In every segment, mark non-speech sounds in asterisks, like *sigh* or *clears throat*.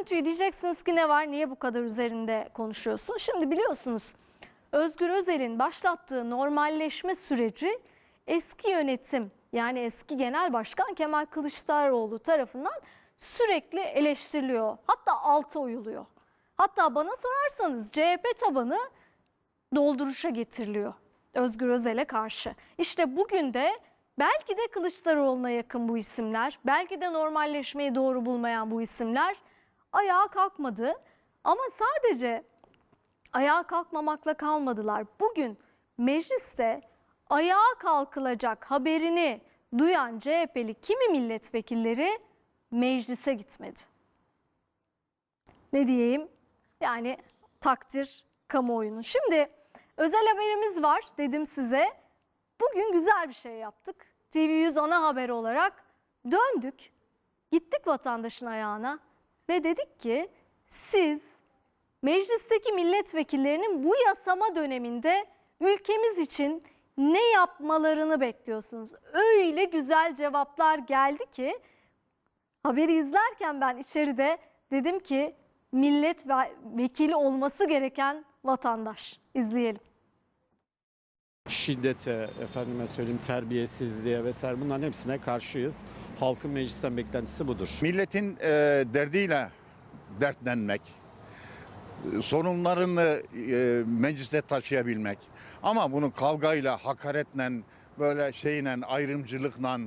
görüntüyü diyeceksiniz ki ne var? Niye bu kadar üzerinde konuşuyorsun? Şimdi biliyorsunuz Özgür Özel'in başlattığı normalleşme süreci eski yönetim yani eski Genel Başkan Kemal Kılıçdaroğlu tarafından sürekli eleştiriliyor. Hatta altı oyuluyor. Hatta bana sorarsanız CHP tabanı dolduruşa getiriliyor Özgür Özel'e karşı. İşte bugün de belki de Kılıçdaroğlu'na yakın bu isimler, belki de normalleşmeyi doğru bulmayan bu isimler ayağa kalkmadı. Ama sadece ayağa kalkmamakla kalmadılar. Bugün mecliste ayağa kalkılacak haberini duyan CHP'li kimi milletvekilleri meclise gitmedi. Ne diyeyim? Yani takdir kamuoyunun. Şimdi özel haberimiz var dedim size. Bugün güzel bir şey yaptık. TV100 ana haber olarak döndük. Gittik vatandaşın ayağına ve dedik ki siz meclisteki milletvekillerinin bu yasama döneminde ülkemiz için ne yapmalarını bekliyorsunuz? Öyle güzel cevaplar geldi ki haberi izlerken ben içeride dedim ki millet ve- vekili olması gereken vatandaş. İzleyelim. Şiddete, efendime söyleyeyim terbiyesizliğe vesaire bunların hepsine karşıyız. Halkın meclisten beklentisi budur. Milletin e, derdiyle dertlenmek, sorunlarını e, mecliste taşıyabilmek. Ama bunu kavgayla, hakaretle, böyle şeyle, ayrımcılıkla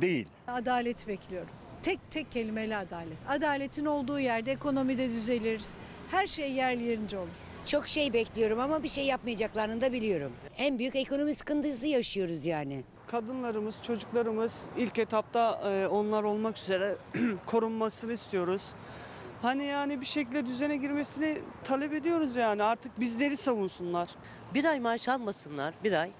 değil. Adalet bekliyorum. Tek tek kelimeyle adalet. Adaletin olduğu yerde ekonomide düzelir. Her şey yerli yerince olur. Çok şey bekliyorum ama bir şey yapmayacaklarını da biliyorum. En büyük ekonomi sıkıntısı yaşıyoruz yani. kadınlarımız, çocuklarımız ilk etapta e, onlar olmak üzere *clears throat* korunmasını istiyoruz. Hani yani bir şekilde düzene girmesini talep ediyoruz yani artık bizleri savunsunlar. bir ay maaş almasınlar bir ay.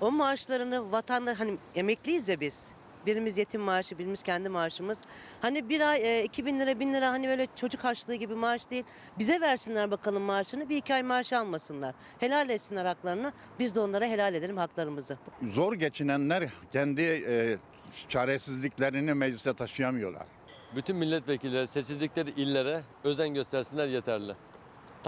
O maaşlarını vatanda hani emekliyiz ya biz. Birimiz yetim maaşı, birimiz kendi maaşımız. Hani bir ay e, 2000 lira, 1000 lira hani böyle çocuk harçlığı gibi maaş değil. Bize versinler bakalım maaşını. Bir iki ay maaş almasınlar. Helal etsinler haklarını. Biz de onlara helal edelim haklarımızı. Zor geçinenler kendi e, çaresizliklerini meclise taşıyamıyorlar. bütün milletvekilleri seçildikleri illere özen göstersinler yeterli.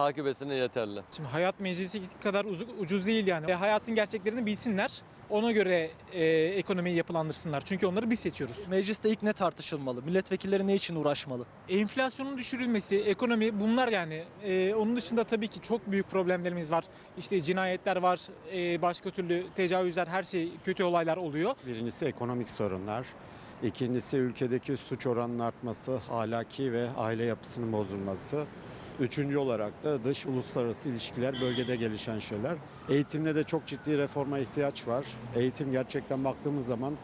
Takip etsinler yeterli. Şimdi hayat meclisi kadar ucuz değil yani. E, hayatın gerçeklerini bilsinler. Ona göre e, ekonomiyi yapılandırsınlar. Çünkü onları biz seçiyoruz. Mecliste ilk ne tartışılmalı? Milletvekilleri ne için uğraşmalı? Enflasyonun düşürülmesi, ekonomi bunlar yani. E, onun dışında tabii ki çok büyük problemlerimiz var. İşte cinayetler var, e, başka türlü tecavüzler, her şey kötü olaylar oluyor. Birincisi ekonomik sorunlar. İkincisi ülkedeki suç oranının artması, ahlaki ve aile yapısının bozulması. Üçüncü olarak da dış uluslararası ilişkiler, bölgede gelişen şeyler. Eğitimde de çok ciddi reforma ihtiyaç var. Eğitim gerçekten baktığımız zaman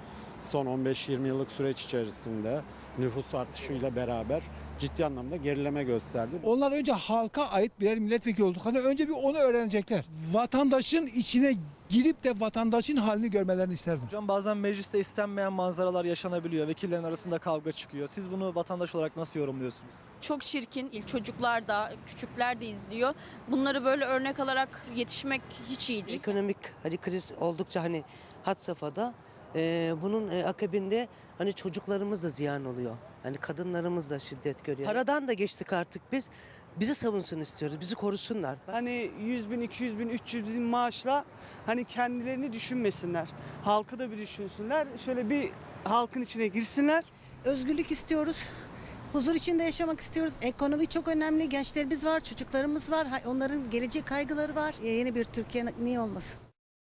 son 15-20 yıllık süreç içerisinde nüfus artışıyla beraber ciddi anlamda gerileme gösterdi. Onlar önce halka ait birer milletvekili olduklarını önce bir onu öğrenecekler. Vatandaşın içine girip de vatandaşın halini görmelerini isterdim. Hocam bazen mecliste istenmeyen manzaralar yaşanabiliyor. Vekillerin arasında kavga çıkıyor. Siz bunu vatandaş olarak nasıl yorumluyorsunuz? çok çirkin. İl çocuklar da, küçükler de izliyor. Bunları böyle örnek alarak yetişmek hiç iyi değil. Ekonomik hani kriz oldukça hani had safhada. E, bunun e, akabinde hani çocuklarımız da ziyan oluyor. Hani kadınlarımız da şiddet görüyor. Paradan da geçtik artık biz. Bizi savunsun istiyoruz. Bizi korusunlar. Hani 100 bin, 200 bin, 300 bin maaşla hani kendilerini düşünmesinler. Halkı da bir düşünsünler. Şöyle bir halkın içine girsinler. Özgürlük istiyoruz. Huzur içinde yaşamak istiyoruz. Ekonomi çok önemli. Gençlerimiz var, çocuklarımız var. Onların gelecek kaygıları var. Yeni bir Türkiye niye olmasın?